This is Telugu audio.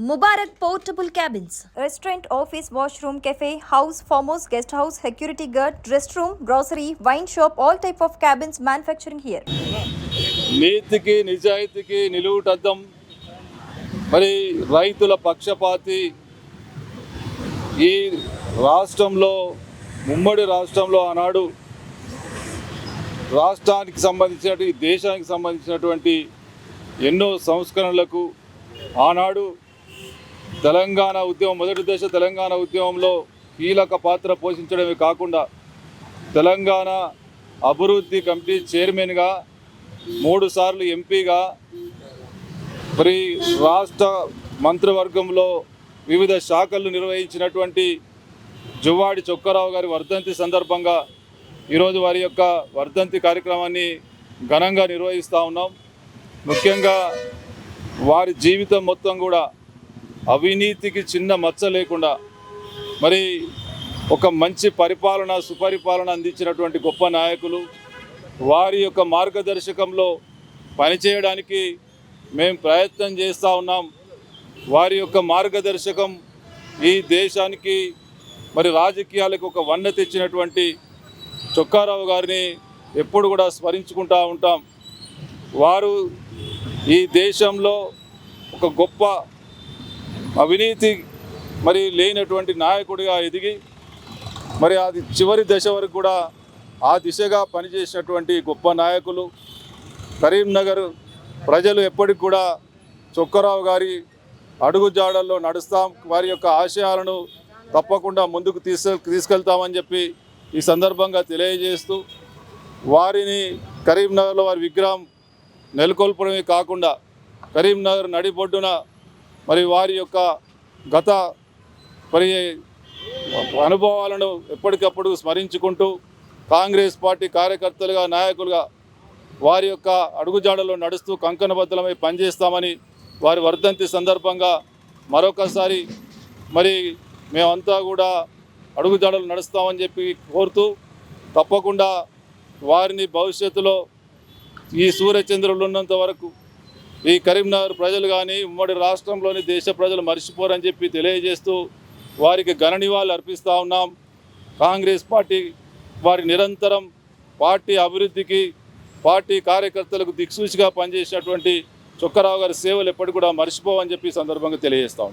Mubarak Portable Cabins. Restaurant, office, washroom, cafe, house, farmhouse, guest house, security guard, restroom, grocery, wine shop, all type of cabins manufacturing here. నీతికి నిజాయితీకి నిలువుటద్దం మరి రైతుల పక్షపాతి ఈ రాష్ట్రంలో ఉమ్మడి రాష్ట్రంలో ఆనాడు రాష్ట్రానికి సంబంధించినటువంటి దేశానికి సంబంధించినటువంటి ఎన్నో సంస్కరణలకు ఆనాడు తెలంగాణ ఉద్యమం మొదటి దశ తెలంగాణ ఉద్యమంలో కీలక పాత్ర పోషించడమే కాకుండా తెలంగాణ అభివృద్ధి కమిటీ చైర్మన్గా మూడు సార్లు ఎంపీగా మరి రాష్ట్ర మంత్రివర్గంలో వివిధ శాఖలు నిర్వహించినటువంటి జువ్వాడి చొక్కరావు గారి వర్ధంతి సందర్భంగా ఈరోజు వారి యొక్క వర్ధంతి కార్యక్రమాన్ని ఘనంగా నిర్వహిస్తూ ఉన్నాం. ముఖ్యంగా వారి జీవితం మొత్తం కూడా అవినీతికి చిన్న మచ్చ లేకుండా మరి ఒక మంచి పరిపాలన సుపరిపాలన అందించినటువంటి గొప్ప నాయకులు వారి యొక్క మార్గదర్శకంలో పనిచేయడానికి మేము ప్రయత్నం చేస్తూ ఉన్నాం. వారి యొక్క మార్గదర్శకం ఈ దేశానికి మరి రాజకీయాలకు ఒక వన్న తెచ్చినటువంటి చొక్కారావు గారిని ఎప్పుడు కూడా స్మరించుకుంటూ ఉంటాం. వారు ఈ దేశంలో ఒక గొప్ప అవినీతి మరి లేనటువంటి నాయకుడిగా ఎదిగి మరి అది చివరి దశ వరకు కూడా ఆ దిశగా పనిచేసినటువంటి గొప్ప నాయకులు కరీంనగర్ ప్రజలు ఎప్పటికి కూడా చొక్కరావు గారి అడుగుజాడల్లో నడుస్తాం వారి యొక్క ఆశయాలను తప్పకుండా ముందుకు తీసుకు తీసుకెళ్తామని చెప్పి ఈ సందర్భంగా తెలియజేస్తూ వారిని కరీంనగర్లో వారి విగ్రహం నెలకొల్పడమే కాకుండా కరీంనగర్ నడిబొడ్డున మరి వారి యొక్క గత మరి అనుభవాలను ఎప్పటికప్పుడు స్మరించుకుంటూ కాంగ్రెస్ పార్టీ కార్యకర్తలుగా నాయకులుగా వారి యొక్క అడుగుజాడలో నడుస్తూ కంకణబద్ధలమై పనిచేస్తామని వారి వర్ధంతి సందర్భంగా మరొకసారి మరి మేమంతా కూడా అడుగుజాడలు నడుస్తామని చెప్పి కోరుతూ తప్పకుండా వారిని భవిష్యత్తులో ఈ సూర్యచంద్రులు ఉన్నంత వరకు ఈ కరీంనగర్ ప్రజలు కానీ ఉమ్మడి రాష్ట్రంలోని దేశ ప్రజలు మర్చిపోరని చెప్పి తెలియజేస్తూ వారికి ఘన నివాళులు అర్పిస్తూ ఉన్నాం. కాంగ్రెస్ పార్టీ వారి నిరంతరం పార్టీ అభివృద్ధికి పార్టీ కార్యకర్తలకు దిక్సూచిగా పనిచేసినటువంటి చొక్కరావు గారి సేవలు ఎప్పటి కూడా మర్చిపోవని చెప్పి సందర్భంగా తెలియజేస్తాం